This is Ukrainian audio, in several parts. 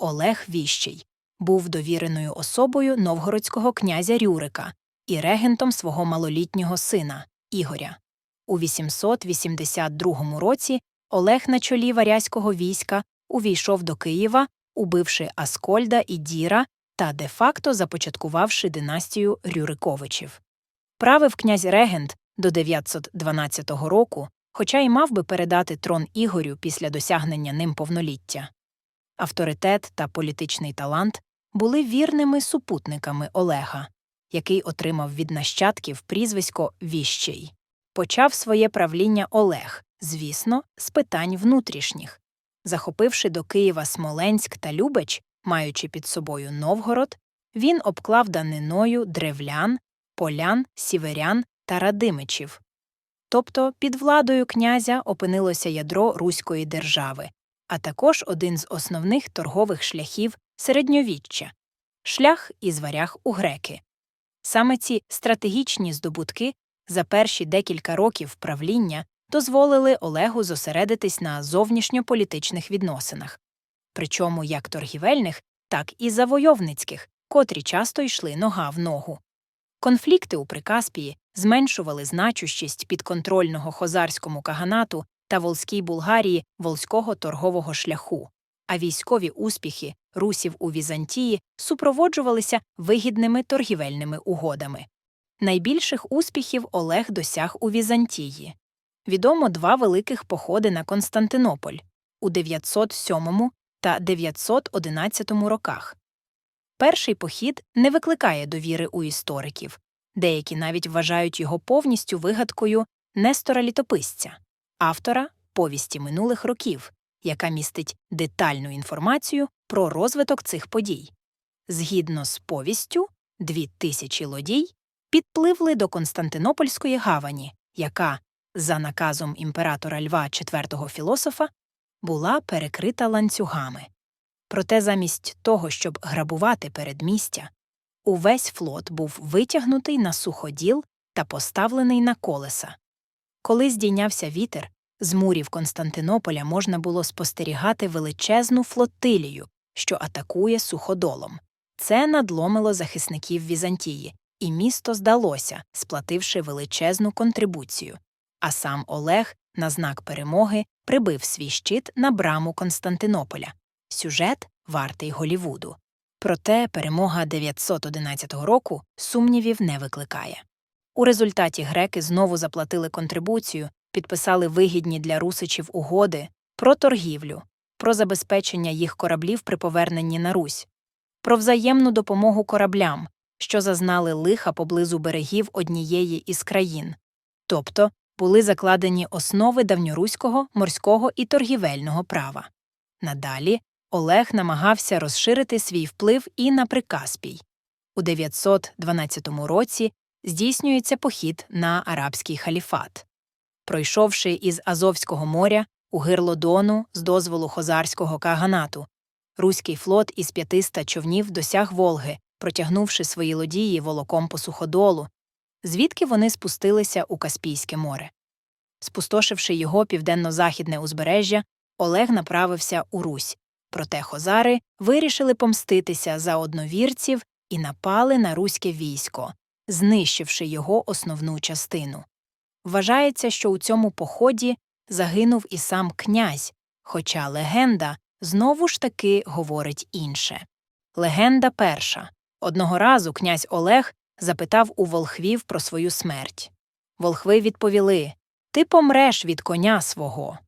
Олег Віщий, був довіреною особою новгородського князя Рюрика і регентом свого малолітнього сина Ігоря. У 882 році Олег на чолі варязького війська увійшов до Києва, убивши Аскольда і Діра та де-факто започаткувавши династію Рюриковичів. Правив князь регент до 912 року, хоча й мав би передати трон Ігорю після досягнення ним повноліття. Авторитет та політичний талант були вірними супутниками Олега, який отримав від нащадків прізвисько Віщий. Почав своє правління Олег, звісно, з питань внутрішніх. Захопивши до Києва Смоленськ та Любеч, маючи під собою Новгород, він обклав даниною древлян, полян, сіверян та радимичів. Тобто під владою князя опинилося ядро Руської держави, а також один з основних торгових шляхів середньовіччя шлях із варяг у греки. Саме ці стратегічні здобутки за перші декілька років правління дозволили Олегу зосередитись на зовнішньополітичних відносинах, причому як торгівельних, так і завойовницьких, котрі часто йшли нога в ногу. Конфлікти у Прикаспії зменшували значущість підконтрольного хозарському каганату та Волзькій Булгарії волзького торгового шляху, а військові успіхи русів у Візантії супроводжувалися вигідними торгівельними угодами. Найбільших успіхів Олег досяг у Візантії. Відомо два великих походи на Константинополь у 907 та 911 роках. Перший похід не викликає довіри у істориків, деякі навіть вважають його повністю вигадкою Нестора Літописця, автора повісті минулих років, яка містить детальну інформацію про розвиток цих подій. Згідно з повістю, дві тисячі лодій підпливли до Константинопольської гавані, яка, за наказом імператора Льва IV філософа, була перекрита ланцюгами. Проте замість того, щоб грабувати передмістя, увесь флот був витягнутий на суходіл та поставлений на колеса. Коли здійнявся вітер, з мурів Константинополя можна було спостерігати величезну флотилію, що атакує суходолом. Це надломило захисників Візантії, і місто здалося, сплативши величезну контрибуцію. А сам Олег, на знак перемоги, прибив свій щит на браму Константинополя. Сюжет вартий Голівуду. Проте перемога 911 року сумнівів не викликає. У результаті греки знову заплатили контрибуцію, підписали вигідні для русичів угоди про торгівлю, про забезпечення їх кораблів при поверненні на Русь, про взаємну допомогу кораблям, що зазнали лиха поблизу берегів однієї із країн, тобто були закладені основи давньоруського морського і торгівельного права. Надалі Олег намагався розширити свій вплив і на Прикаспій. У 912 році здійснюється похід на арабський халіфат. Пройшовши із Азовського моря у гирло Дону з дозволу хозарського каганату, руський флот із 500 човнів досяг Волги, протягнувши свої лодії волоком по суходолу, звідки вони спустилися у Каспійське море. Спустошивши його південно-західне узбережжя, Олег направився у Русь, проте хозари вирішили помститися за одновірців і напали на руське військо, знищивши його основну частину. Вважається, що у цьому поході загинув і сам князь, хоча легенда знову ж таки говорить інше. Легенда перша. Одного разу князь Олег запитав у волхвів про свою смерть. Волхви відповіли Ти помреш від коня свого.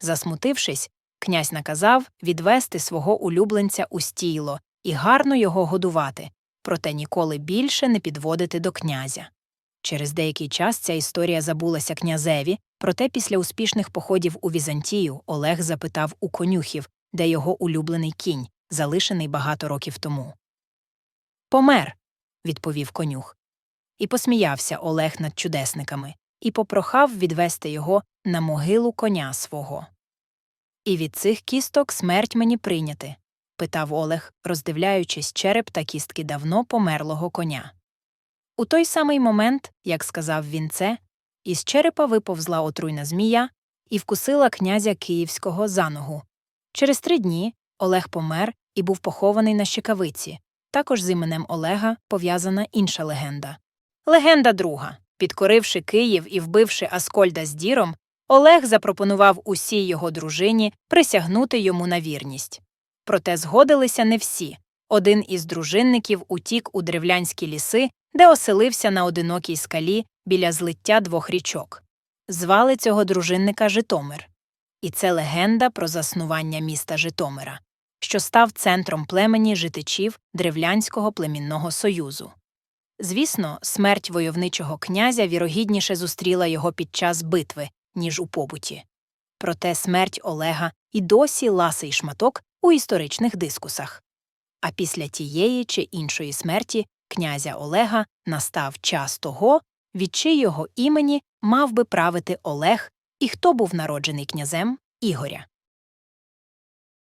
Засмутившись, князь наказав відвести свого улюбленця у стійло і гарно його годувати, проте ніколи більше не підводити до князя. Через деякий час ця історія забулася князеві, проте після успішних походів у Візантію Олег запитав у конюхів, де його улюблений кінь, залишений багато років тому. Помер, відповів конюх. І посміявся Олег над чудесниками і попрохав відвести його на могилу коня свого. І від цих кісток смерть мені прийняти? Питав Олег, роздивляючись череп та кістки давно померлого коня. У той самий момент, як сказав він це, із черепа виповзла отруйна змія і вкусила князя Київського за ногу. Через три дні Олег помер і був похований на Щекавиці. Також з іменем Олега пов'язана інша легенда. Легенда друга. Підкоривши Київ і вбивши Аскольда з діром, Олег запропонував усій його дружині присягнути йому на вірність. Проте згодилися не всі. Один із дружинників утік у древлянські ліси, де оселився на одинокій скалі біля злиття двох річок. Звали цього дружинника Житомир. І це легенда про заснування міста Житомира, що став центром племені житичів Древлянського племінного союзу. Звісно, смерть войовничого князя вірогідніше зустріла його під час битви, ніж у побуті. Проте смерть Олега і досі ласий шматок у історичних дискусах. А після тієї чи іншої смерті князя Олега настав час того, від чийого імені мав би правити Олег і хто був народжений князем Ігоря.